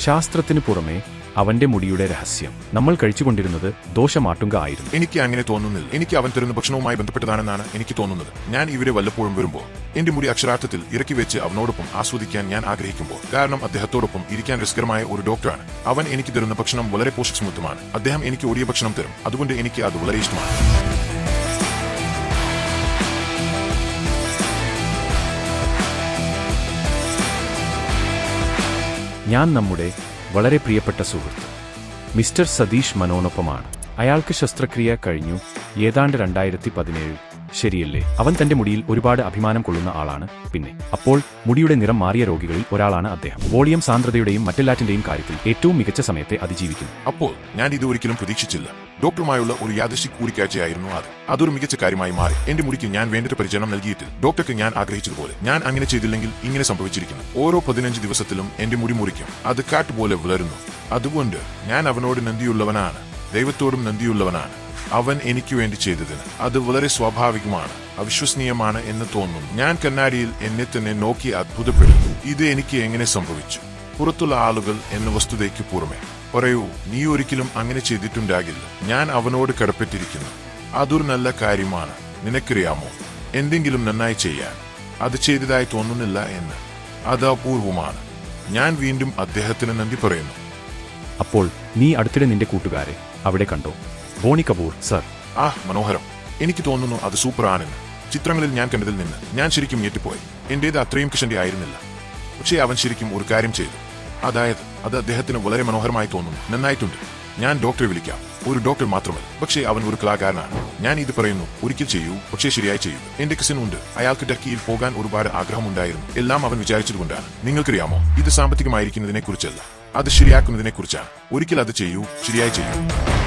ശാസ്ത്രത്തിനു പുറമെ അവന്റെ മുടിയുടെ രഹസ്യം. നമ്മൾ കഴിച്ചുകൊണ്ടിരുന്നത് ദോഷമാട്ടുക ആയിരുന്നു. എനിക്ക് അങ്ങനെ തോന്നുന്നില്ല. എനിക്ക് അവൻ തരുന്ന ഭക്ഷണവുമായി ബന്ധപ്പെട്ടതാണെന്നാണ് എനിക്ക് തോന്നുന്നത്. ഞാൻ ഇവരെ വല്ലപ്പോഴും വരുമ്പോൾ എന്റെ മുടി അക്ഷരാർത്ഥത്തിൽ ഇറക്കി വെച്ച് അവനോടൊപ്പം ആസ്വദിക്കാൻ ഞാൻ ആഗ്രഹിക്കുമ്പോൾ കാരണം അദ്ദേഹത്തോടൊപ്പം ഇരിക്കാൻ രസകരമായ ഒരു ഡോക്ടറാണ്. അവൻ എനിക്ക് തരുന്ന ഭക്ഷണം വളരെ പോഷകസമൃദ്ധമാണ് അദ്ദേഹം എനിക്ക് ഒരേ ഭക്ഷണം തരും. അതുകൊണ്ട് എനിക്ക് അത് വളരെ ഇഷ്ടമാണ്. ഞാൻ നമ്മുടെ വളരെ പ്രിയപ്പെട്ട സുഹൃത്ത് മിസ്റ്റർ സതീഷ് മനോനൊപ്പമാണ്. അയാൾക്ക് ശസ്ത്രക്രിയ കഴിഞ്ഞു. ഏതാണ്ട് രണ്ടായിരത്തി പതിനേഴ് ശരിയല്ലേ? അവൻ തന്റെ മുടിയിൽ ഒരുപാട് അഭിമാനം കൊള്ളുന്ന ആളാണ് പിന്നെ. അപ്പോൾ മുടിയുടെ നിറം മാറിയ രോഗികളിൽ ഒരാളാണ് അദ്ദേഹം. വോളിയം സാന്ദ്രതയുടെയും മറ്റെല്ലാറ്റിന്റെയും കാര്യത്തിൽ ഏറ്റവും മികച്ച സമയത്തെ അതിജീവിക്കുന്നു. അപ്പോൾ ഞാൻ ഇത് ഒരിക്കലും പ്രതീക്ഷിച്ചില്ല. ഡോക്ടറുമായുള്ള ഒരു യാദൃശിക് കൂടിക്കാഴ്ചയായിരുന്നു അത്. അതൊരു മികച്ച കാര്യമായി മാറി. എന്റെ മുടിക്ക് ഞാൻ വേണ്ടത്ര പരിചരണം നൽകിയിട്ടില്ല ഡോക്ടർക്ക് ഞാൻ ആഗ്രഹിച്ചതുപോലെ. ഞാൻ അങ്ങനെ ചെയ്തില്ലെങ്കിൽ ഇങ്ങനെ സംഭവിച്ചിരിക്കുന്നു. ഓരോ പതിനഞ്ച് ദിവസത്തിലും എന്റെ മുടി മുറിക്കും. അത് കാട്ടുപോലെ വളരുന്നു. അതുകൊണ്ട് ഞാൻ അവനോട് നന്ദിയുള്ളവനാണ്. ദൈവത്തോടും നന്ദിയുള്ളവനാണ്. അവൻ എനിക്ക് വേണ്ടി ചെയ്തതിന്. അത് വളരെ സ്വാഭാവികമാണ് അവിശ്വസനീയമാണ് എന്ന് തോന്നുന്നു. ഞാൻ കണ്ണാടിയിൽ എന്നെ തന്നെ നോക്കി അത്ഭുതപ്പെടുന്നു. ഇത് എനിക്ക് എങ്ങനെ സംഭവിച്ചു? പുറത്തുള്ള ആളുകൾ എന്ന വസ്തുതയ്ക്ക് പുറമെ. പറയൂ നീ ഒരിക്കലും അങ്ങനെ ചെയ്തിട്ടുണ്ടാകില്ല. ഞാൻ അവനോട് കടപ്പെട്ടിരിക്കുന്നു. അതൊരു നല്ല കാര്യമാണ്. നിനക്കറിയാമോ? എന്തെങ്കിലും നന്നായി ചെയ്യാൻ. അത് ചെയ്തതായി തോന്നുന്നില്ല എന്ന്. അത് അപൂർവമാണ്. ഞാൻ വീണ്ടും അദ്ദേഹത്തിന് നന്ദി പറയുന്നു. അപ്പോൾ നീ അടുത്തിടെ നിന്റെ കൂട്ടുകാരെ അവിടെ കണ്ടോ? ബോണി കപൂർ സർ. ആ മനോഹരം. എനിക്ക് തോന്നുന്നു അത് സൂപ്പർ ആണെന്ന്. ചിത്രങ്ങളിൽ ഞാൻ കണ്ടതിൽ നിന്ന് ഞാൻ ശരിക്കും ഞെട്ടിപ്പോയി. എന്റേത് അത്രയും കിഷന്റെ ആയിരുന്നില്ല. പക്ഷേ അവൻ ശരിക്കും ഒരു കാര്യം ചെയ്തു. അതായത് അത് അദ്ദേഹത്തിന് വളരെ മനോഹരമായി തോന്നുന്നു. നന്നായിട്ടുണ്ട്. ഞാൻ ഡോക്ടറെ വിളിക്കാം. ഒരു ഡോക്ടർ മാത്രമല്ല. പക്ഷേ അവൻ ഒരു കലാകാരനാണ്. ഞാൻ ഇത് പറയുന്നു ഒരിക്കൽ ചെയ്യൂ പക്ഷേ ശരിയായി ചെയ്യൂ. എന്റെ കസിൻ ഉണ്ട് അയാൾക്ക് ടർക്കിയിൽ പോകാൻ ഒരുപാട് ആഗ്രഹമുണ്ടായിരുന്നു. എല്ലാം അവൻ വിചാരിച്ചതുകൊണ്ടാണ്. നിങ്ങൾക്കറിയാമോ? ഇത് സാമ്പത്തികമായിരിക്കുന്നതിനെ കുറിച്ചല്ല അത് ശരിയാക്കുന്നതിനെ കുറിച്ചാണ് ഒരിക്കൽ അത് ചെയ്യൂ ശരിയായി ചെയ്യൂ.